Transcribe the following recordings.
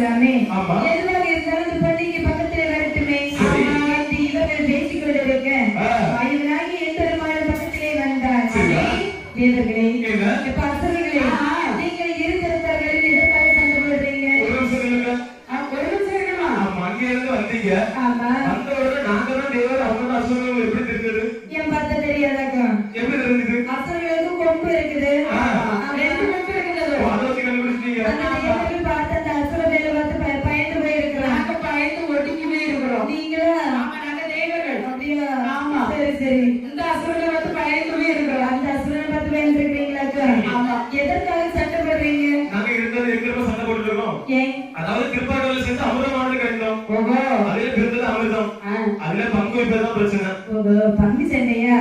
చేశానే ஓகே. அதாவது கிருப்பாடல சேர்ந்து அமிர்தம் ஆண்டு கண்டோம். ஓஹோ. அதுல பிறந்தது அமிர்தம். அதுல பங்கு வைப்பதுதான் பிரச்சனை. ஓஹோ. பங்கு சண்டையா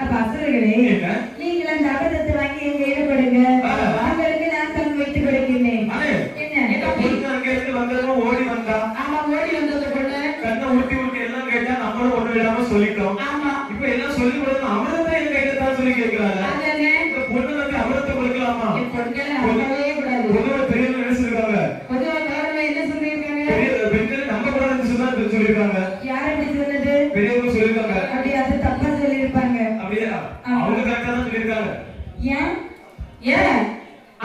அப்ப அசுரர்களே நீங்கள் அந்த அபத்தத்தை வாங்கி எங்க ஈடுபடுங்க வாங்களுக்கு நான் பங்கு வைத்து கொடுக்கிறேன் ஓடி வந்தா? ஆமா ஓடி வந்தது பொண்ணு கண்ணை ஊட்டி ஊட்டி எல்லாம் கேட்டா நம்மளும் ஒண்ணு இல்லாம சொல்லிட்டோம். ஆமா. இப்ப எல்லாம் சொல்லி கேட்கிறாங்க? பெரியவங்க சொல்லிருக்காங்க அப்படி அது தப்பா சொல்லிருப்பாங்க அப்படியா? அவங்க கரெக்டா தான் சொல்லிருக்காங்க ஏன்? ஏன்?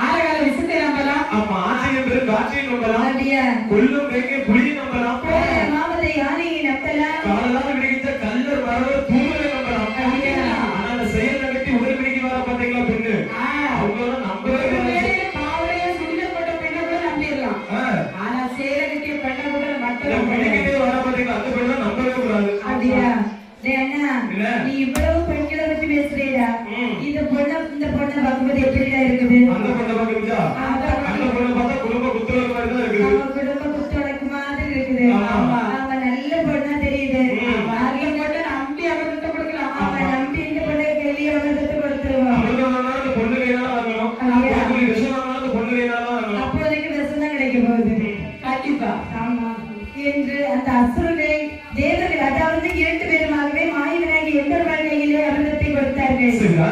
ஆரகால விசுத்தை நம்பலாம். அப்ப ஆச்சரியம் பெரு காட்சியை நம்பலாம். அப்படியா? கொல்லும் வேங்கை புலியை நம்பலாம். மாமத யானையை நம்பலாம்? நீ இவ்வளவு பெண்களை பத்தி பேசுறீடா இந்த பொண்ண இந்த பொண்ணை பார்க்கும்போது எப்படிடா இருக்குது? அந்த பொண்ணை பார்க்குறீங்களா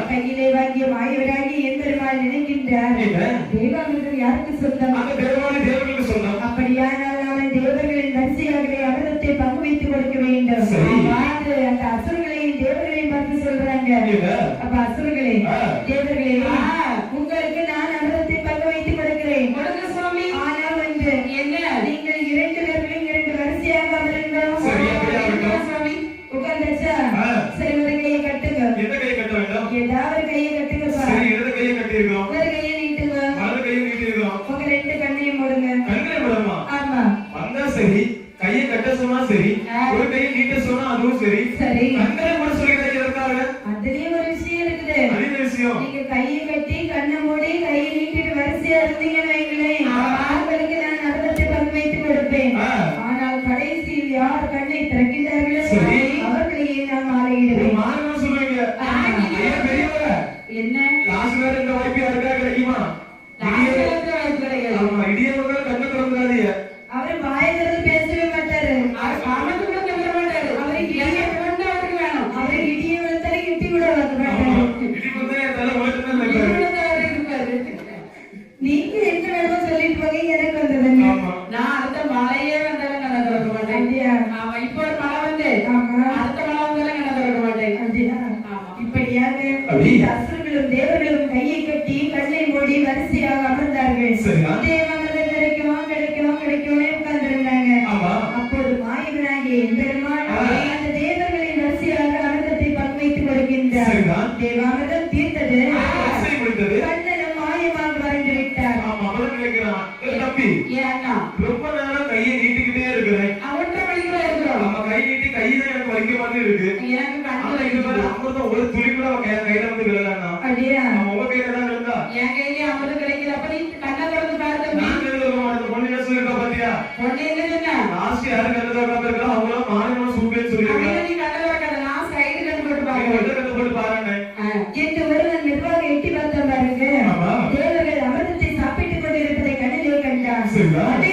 கையிலே வாங்கிய மாயவராகி எந்தெருமாள் நினைக்கின்றார். தெய்வாமிரதம் யாருக்கு சொந்தம்? சரி கையை கட்ட சொன்னா சரி ஒரு கையை நீட்ட சொன்னா அதுவும் சரி. சரி. கண்களை கூட சொல்லிக்கிறேன் எதற்காக அதுலயே ஒரு விஷயம் இருக்குது. அது என்ன விஷயம். நீங்க கையை கட்டி கண்ணை மூடி கையை நீட்டிட்டு வரிசையா இருந்தீங்கன்னு வைங்களேன். அவர்களுக்கு நான் நரகத்தை பங்கு வைத்து கொடுப்பேன் ஆனால் கடைசியில் யார் கண்ணை திறக்கின்றார்களோ அவர்களையே நான் மாலையிடுவேன். மாலை சொல்றீங்க என்ன? லாஸ்ட் வேற இந்த எம்பெருமான் அந்த தேவர்களின் வரிசையாக அமிர்தத்தை பங்கு கொடுக்கின்றார் தேவாமிர்தம் தீர்த்தது. கண்ணனும் மாயமாக வரைந்து விட்டார். தம்பி ரொம்ப நேரம் கையை நீட்டிக்கிட்டே இருக்கிறேன். அவன்கிட்ட வலிக்கிறா இருக்கிறோம். நம்ம கை நீட்டி கை தான் இருக்கு Será?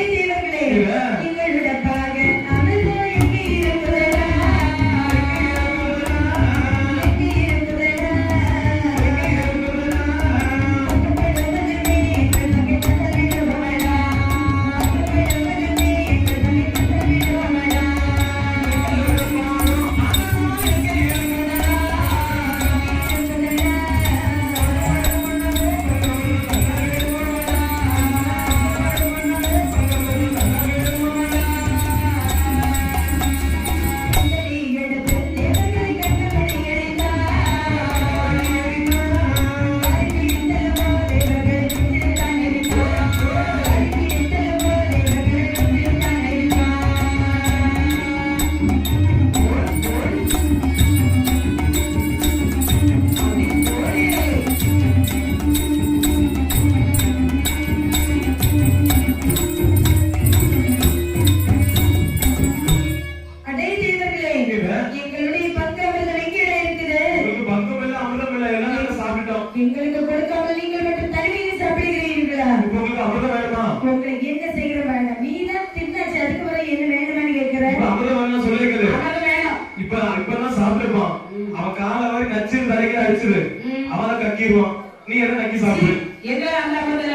வாங்கி சாப்பிடு எங்களை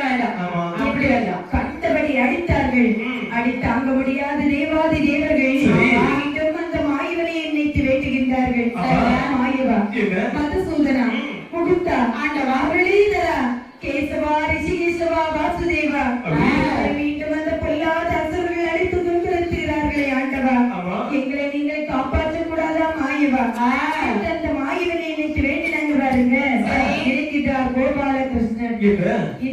வேண்டாம். அப்படி அடித்தார்கள். அடித்தாங்க முடியாத தேவாதி தேவர்கள் மீண்டும் அந்த மாயவனை நினைத்து வேட்டுகின்றார்கள். மாயவா. மதுசூதனா. கொடுத்தா ஆண்டவா. வெளியிடா கேசவா ரிஷிகேசவா வாசுதேவா. 对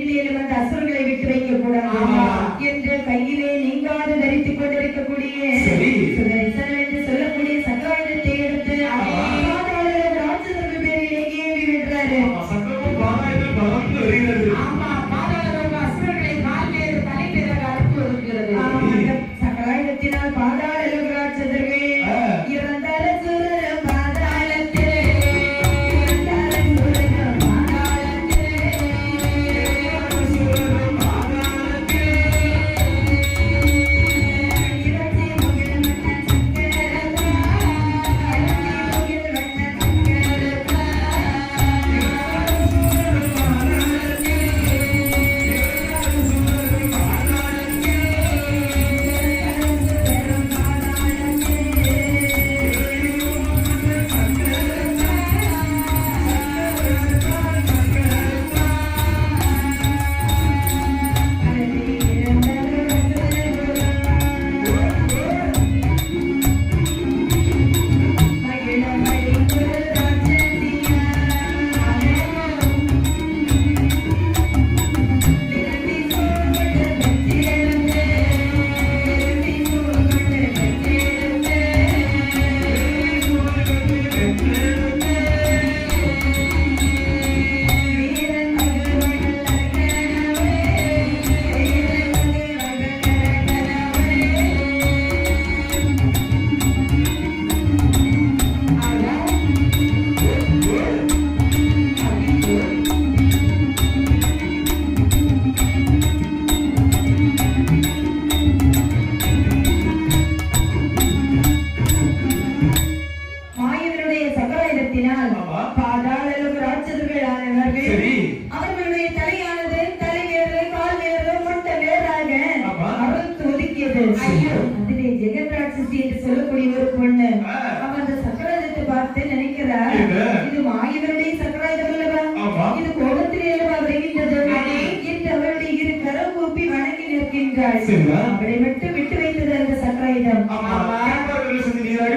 கிறிஸ்துங்க அவரை விட்டு வைத்தது அந்த சக்கராயுதம் ஆமா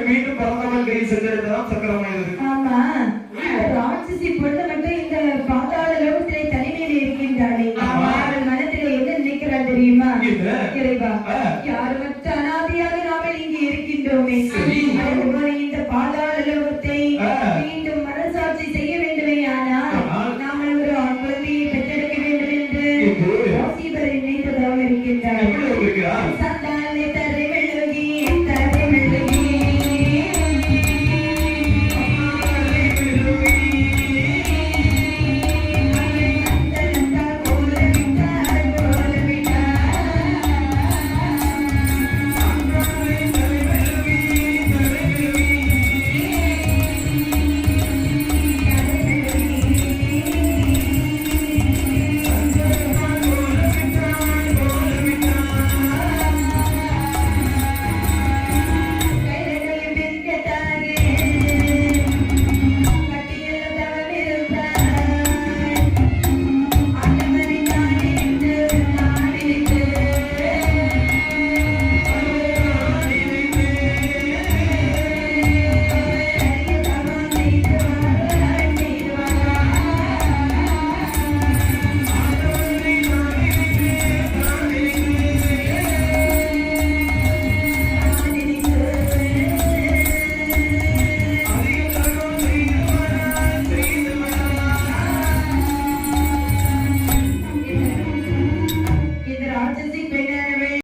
மீண்டும் பிறந்தவன் கையில் சென்றிருந்ததான் சக்கரமாயுதம் ஆமா.